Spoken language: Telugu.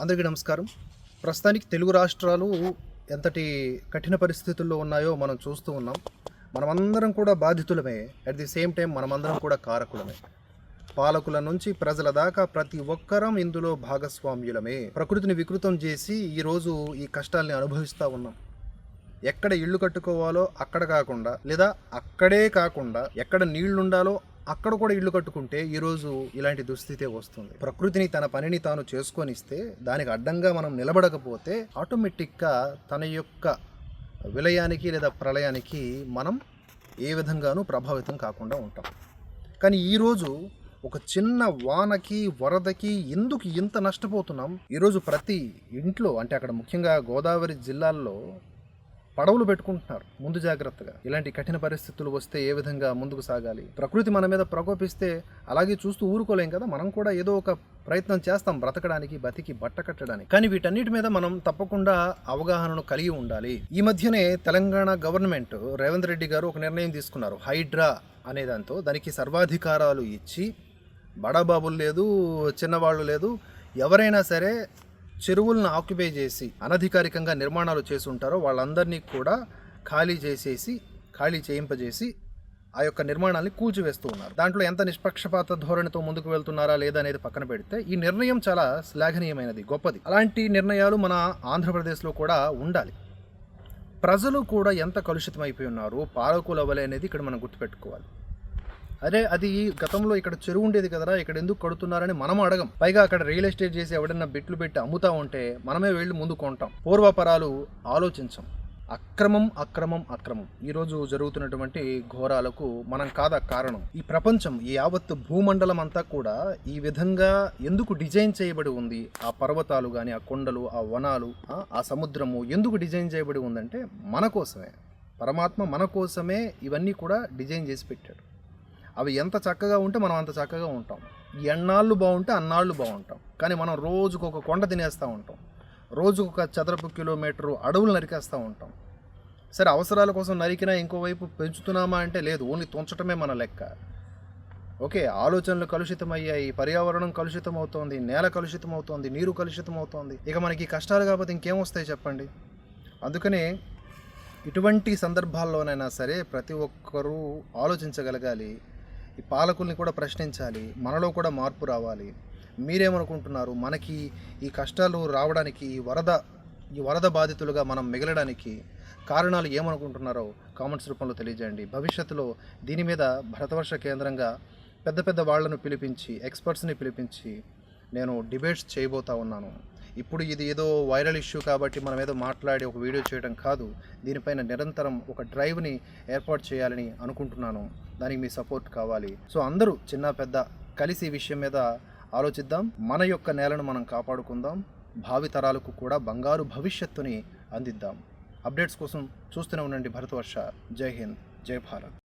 అందరికీ నమస్కారం. ప్రస్తుతానికి తెలుగు రాష్ట్రాలు ఎంతటి కఠిన పరిస్థితుల్లో ఉన్నాయో మనం చూస్తూ ఉన్నాం. మనమందరం కూడా బాధితులమే. అట్ ది సేమ్ టైం మనమందరం కూడా కారకులమే. పాలకుల నుంచి ప్రజల దాకా ప్రతి ఒక్కరం ఇందులో భాగస్వామ్యులమే. ప్రకృతిని వికృతం చేసి ఈరోజు ఈ కష్టాల్ని అనుభవిస్తూ ఉన్నాం. ఎక్కడ ఇల్లు కట్టుకోవాలో అక్కడ కాకుండా లేదా అక్కడే కాకుండా ఎక్కడ నీళ్ళుండాలో అక్కడ కూడా ఇల్లు కట్టుకుంటే ఈరోజు ఇలాంటి దుస్థితే వస్తుంది. ప్రకృతిని తన పనిని తాను చేసుకొనిస్తే దానికి అడ్డంగా మనం నిలబడకపోతే ఆటోమేటిక్గా తన యొక్క విలయానికి లేదా ప్రళయానికి మనం ఏ విధంగానూ ప్రభావితం కాకుండా ఉంటాం. కానీ ఈరోజు ఒక చిన్న వానకి వరదకి ఎందుకు ఇంత నష్టపోతున్నాం? ఈరోజు ప్రతి ఇంట్లో అంటే అక్కడ ముఖ్యంగా గోదావరి జిల్లాల్లో పడవలు పెట్టుకుంటున్నారు. ముందు జాగ్రత్తగా. ఇలాంటి కఠిన పరిస్థితులు వస్తే ఏ విధంగా ముందుకు సాగాలి? ప్రకృతి మన మీద ప్రకోపిస్తే అలాగే చూస్తూ ఊరుకోలేం కదా? మనం కూడా ఏదో ఒక ప్రయత్నం చేస్తాం బ్రతకడానికి బతికి బట్ట కట్టడానికి. కానీ వీటన్నిటి మీద మనం తప్పకుండా అవగాహనను కలిగి ఉండాలి. ఈ మధ్యనే తెలంగాణ గవర్నమెంట్ రేవంత్ రెడ్డి గారు ఒక నిర్ణయం తీసుకున్నారు. హైడ్రా అనే దాంతో దానికి సర్వాధికారాలు ఇచ్చి బడాబాబులు లేదు చిన్నవాళ్ళు లేదు ఎవరైనా సరే చెరువులను ఆక్యుపై చేసి అనధికారికంగా నిర్మాణాలు చేసి ఉంటారో వాళ్ళందరినీ కూడా ఖాళీ చేసేసి ఖాళీ చేయింపజేసి ఆ యొక్క నిర్మాణాన్ని కూల్చివేస్తూ ఉన్నారు. దాంట్లో ఎంత నిష్పక్షపాత ధోరణితో ముందుకు వెళ్తున్నారా లేదా అనేది పక్కన పెడితే ఈ నిర్ణయం చాలా శ్లాఘనీయమైనది గొప్పది. అలాంటి నిర్ణయాలు మన ఆంధ్రప్రదేశ్లో కూడా ఉండాలి. ప్రజలు కూడా ఎంత కలుషితమైపోయి ఉన్నారు పాలకులు అవ్వలే అనేది ఇక్కడ మనం గుర్తుపెట్టుకోవాలి. అరే అది గతంలో ఇక్కడ చెరువు ఉండేది కదరా ఇక్కడ ఎందుకు కడుతున్నారని మనం అడగం. పైగా అక్కడ రియల్ ఎస్టేట్ చేసి ఎవడన్నా బిట్లు పెట్టి అమ్ముతా ఉంటే మనమే వెళ్ళి ముందు కొంటాం. పూర్వపరాలు ఆలోచించం. అక్రమం అక్రమం అక్రమం. ఈరోజు జరుగుతున్నటువంటి ఘోరాలకు మనం కాదా కారణం? ఈ ప్రపంచం ఈ యావత్తు భూమండలం అంతా కూడా ఈ విధంగా ఎందుకు డిజైన్ చేయబడి ఉంది? ఆ పర్వతాలు కానీ ఆ కొండలు ఆ వనాలు ఆ సముద్రము ఎందుకు డిజైన్ చేయబడి ఉందంటే మన కోసమే. పరమాత్మ మన కోసమే ఇవన్నీ కూడా డిజైన్ చేసి పెట్టాడు. అవి ఎంత చక్కగా ఉంటే మనం అంత చక్కగా ఉంటాం. ఎన్నాళ్ళు బాగుంటే అన్నాళ్ళు బాగుంటాం. కానీ మనం రోజుకు ఒక కొండ తినేస్తూ ఉంటాం. రోజుకు ఒక చదరపు కిలోమీటరు అడవులు నరికేస్తూ ఉంటాం. సరే అవసరాల కోసం నరికినా ఇంకోవైపు పెంచుతున్నామా అంటే లేదు. ఓన్లీ తుంచటమే మన లెక్క. ఓకే ఆలోచనలు కలుషితమయ్యాయి. పర్యావరణం కలుషితం అవుతోంది నేల కలుషితం అవుతోంది నీరు కలుషితం అవుతోంది ఇక మనకి కష్టాలు కాకపోతే ఇంకేం వస్తాయి చెప్పండి? అందుకనే ఇటువంటి సందర్భాల్లోనైనా సరే ప్రతి ఒక్కరూ ఆలోచించగలగాలి. ఈ పాలకుల్ని కూడా ప్రశ్నించాలి మనలో కూడా మార్పు రావాలి. మీరేమనుకుంటున్నారు? మనకి ఈ కష్టాలు రావడానికి ఈ వరద ఈ వరద బాధితులుగా మనం మిగలడానికి కారణాలు ఏమనుకుంటున్నారో కామెంట్స్ రూపంలో తెలియజేయండి. భవిష్యత్తులో దీని మీద భరతవర్ష కేంద్రంగా పెద్ద పెద్ద వాళ్ళను పిలిపించి ఎక్స్పర్ట్స్ని పిలిపించి నేను డిబేట్స్ చేయబోతా ఉన్నాను. ఇప్పుడు ఇది ఏదో వైరల్ ఇష్యూ కాబట్టి మనం ఏదో మాట్లాడి ఒక వీడియో చేయడం కాదు. దీనిపైన నిరంతరం ఒక డ్రైవ్ని ఏర్పాటు చేయాలని అనుకుంటున్నాను. దానికి మీ సపోర్ట్ కావాలి. సో అందరూ చిన్న పెద్ద కలిసి ఈ విషయం మీద ఆలోచిద్దాం. మన యొక్క నేలను మనం కాపాడుకుందాం. భావితరాలకు కూడా బంగారు భవిష్యత్తుని అందిద్దాం. అప్డేట్స్ కోసం చూస్తూనే ఉండండి భరతవర్ష. జై హింద్. జై భారత్.